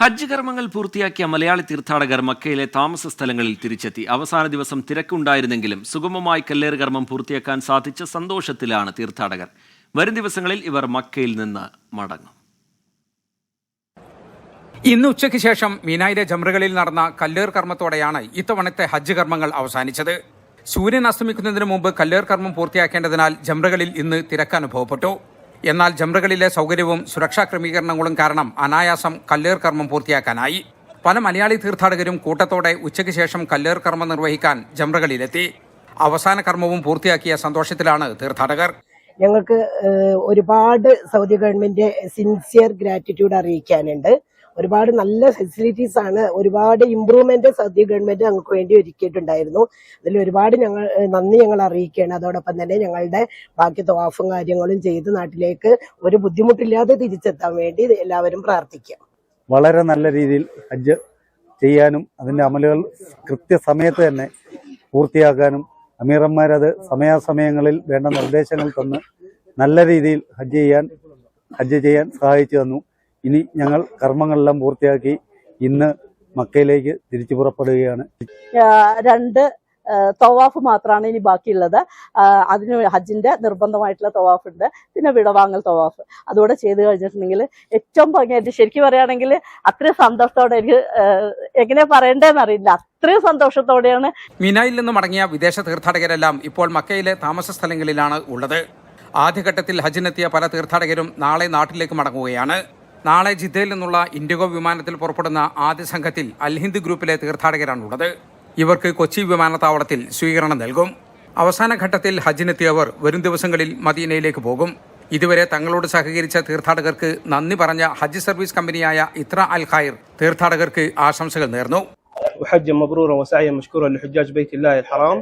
ഹജ്ജ് കർമ്മങ്ങൾ പൂർത്തിയാക്കിയ മലയാളി തീർത്ഥാടകർ മക്കയിലെ താമസ സ്ഥലങ്ങളിൽ തിരിച്ചെത്തി. അവസാന ദിവസം തിരക്കുണ്ടായിരുന്നെങ്കിലും സുഗമമായി കല്ലേറ് കർമ്മം പൂർത്തിയാക്കാൻ സാധിച്ച സന്തോഷത്തിലാണ് തീർത്ഥാടകർ. വരും ദിവസങ്ങളിൽ ഇവർ മക്കയിൽ നിന്ന് മടങ്ങും. ഇന്ന് ഉച്ചയ്ക്ക് ശേഷം മീനായിലെ ജംറകളിൽ നടന്ന കല്ലേർ കർമ്മത്തോടെയാണ് ഇത്തവണത്തെ ഹജ്ജ് കർമ്മങ്ങൾ അവസാനിച്ചത്. സൂര്യൻ അസ്തമിക്കുന്നതിന് മുമ്പ് കല്ലേർ കർമ്മം പൂർത്തിയാക്കേണ്ടതിനാൽ ജംറകളിൽ ഇന്ന് തിരക്ക് അനുഭവപ്പെട്ടു. എന്നാൽ ജംറകളിലെ സൗകര്യവും സുരക്ഷാ ക്രമീകരണങ്ങളും കാരണം അനായാസം കല്ലേർ കർമ്മം പൂർത്തിയാക്കാനായി. പല മലയാളി തീർത്ഥാടകരും കൂട്ടത്തോടെ ഉച്ചയ്ക്ക് ശേഷം കല്ലേർ കർമ്മം നിർവഹിക്കാൻ ജംറകളിലെത്തി. അവസാന കർമ്മവും പൂർത്തിയാക്കിയ സന്തോഷത്തിലാണ് തീർത്ഥാടകർ. ഞങ്ങൾക്ക് ഒരുപാട് സൗദി ഗവൺമെന്റ് സിൻസിയർ ഗ്രാറ്റിറ്റ്യൂഡ് അറിയിക്കാനുണ്ട്. ഒരുപാട് നല്ല ഫെസിലിറ്റീസ് ആണ്. ഒരുപാട് ഇമ്പ്രൂവ്മെന്റ് സദ്യ ഗവൺമെന്റ് ഞങ്ങൾക്ക് വേണ്ടി ഒരുക്കിയിട്ടുണ്ടായിരുന്നു. അതിൽ ഒരുപാട് ഞങ്ങൾ നന്ദി ഞങ്ങൾ അറിയിക്കുകയാണ്. അതോടൊപ്പം തന്നെ ഞങ്ങളുടെ ബാക്കി തോഫും കാര്യങ്ങളും ചെയ്ത് നാട്ടിലേക്ക് ഒരു ബുദ്ധിമുട്ടില്ലാതെ തിരിച്ചെത്താൻ വേണ്ടി എല്ലാവരും പ്രാർത്ഥിക്കുക വളരെ നല്ല രീതിയിൽ ഹജ്ജ് ചെയ്യാനും അതിന്റെ അമലുകൾ കൃത്യസമയത്ത് തന്നെ പൂർത്തിയാക്കാനും അമീറന്മാരത് സമയാസമയങ്ങളിൽ വേണ്ട നിർദ്ദേശങ്ങൾ തന്ന് നല്ല രീതിയിൽ ഹജ്ജ് ചെയ്യാൻ ഹജ്ജ് ചെയ്യാൻ സഹായിച്ചു തന്നു. ഇനി ഞങ്ങൾ കർമ്മങ്ങളെല്ലാം പൂർത്തിയാക്കി ഇന്ന് മക്കയിലേക്ക് തിരിച്ചു പുറപ്പെടുകയാണ് രണ്ട് തൊവാഫ് മാത്രമാണ് ഇനി ബാക്കിയുള്ളത്. അതിന് ഹജ്ജിന്റെ നിർബന്ധമായിട്ടുള്ള തവാഫ് ഉണ്ട് പിന്നെ വിടവാങ്ങൽ തവാഫ്. അതുകൂടെ ചെയ്ത് കഴിഞ്ഞിട്ടുണ്ടെങ്കിൽ ഏറ്റവും ഭംഗിയായിട്ട് ശരിക്കും പറയുകയാണെങ്കിൽ അത്രയും സന്തോഷത്തോടെ എനിക്ക് എങ്ങനെയാ എങ്ങനെ പറയണ്ടേന്ന് അറിയില്ല അത്രയും സന്തോഷത്തോടെയാണ്. മിനായിൽ നിന്ന് മടങ്ങിയ വിദേശ തീർത്ഥാടകരെല്ലാം ഇപ്പോൾ മക്കയിലെ താമസ സ്ഥലങ്ങളിലാണ് ഉള്ളത്. ആദ്യഘട്ടത്തിൽ ഹജ്ജിനെത്തിയ പല തീർത്ഥാടകരും നാളെ നാട്ടിലേക്ക് മടങ്ങുകയാണ്. നാളെ ജിദ്ദയിൽ നിന്നുള്ള ഇൻഡിഗോ വിമാനത്തിൽ പുറപ്പെടുന്ന ആദ്യ സംഘത്തിൽ അൽഹിന്ദ് ഗ്രൂപ്പിലെ തീർത്ഥാടകരാണുള്ളത് ഇവർക്ക് കൊച്ചി വിമാനത്താവളത്തിൽ സ്വീകരണം നൽകും അവസാന ഘട്ടത്തിൽ ഹജ്ജിനെത്തിയവർ വരും ദിവസങ്ങളിൽ മദീനയിലേക്ക് പോകും ഇതുവരെ തങ്ങളോട് സഹകരിച്ച തീർത്ഥാടകർക്ക് നന്ദി പറഞ്ഞ ഹജ്ജ് സർവീസ് കമ്പനിയായ ഇത്ര അൽ ഖൈർ തീർത്ഥാടകർക്ക് ആശംസകൾ നേർന്നു وحجا مبرورا وسعيا مشكورا لحجاج بيت الله الحرام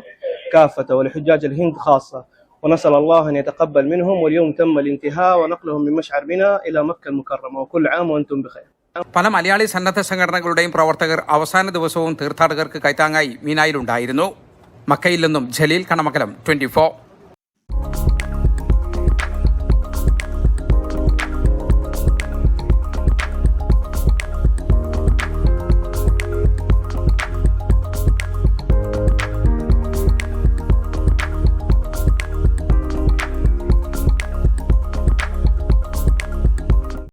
كافة ولحجاج الهند خاصة ونسأل الله أن يتقبل منهم واليوم تم الانتهاء ونقلهم من مشعر منى إلى مكة المكرمة وكل عام وأنتم بخير പല മലയാളി സന്നദ്ധ സംഘടനകളുടെയും പ്രവർത്തകർ അവസാന ദിവസവും തീർത്ഥാടകർക്ക് കൈത്താങ്ങായി മീനായിലുണ്ടായിരുന്നു മക്കയിൽ നിന്നും ജലീൽ കണമകലം ട്വന്റി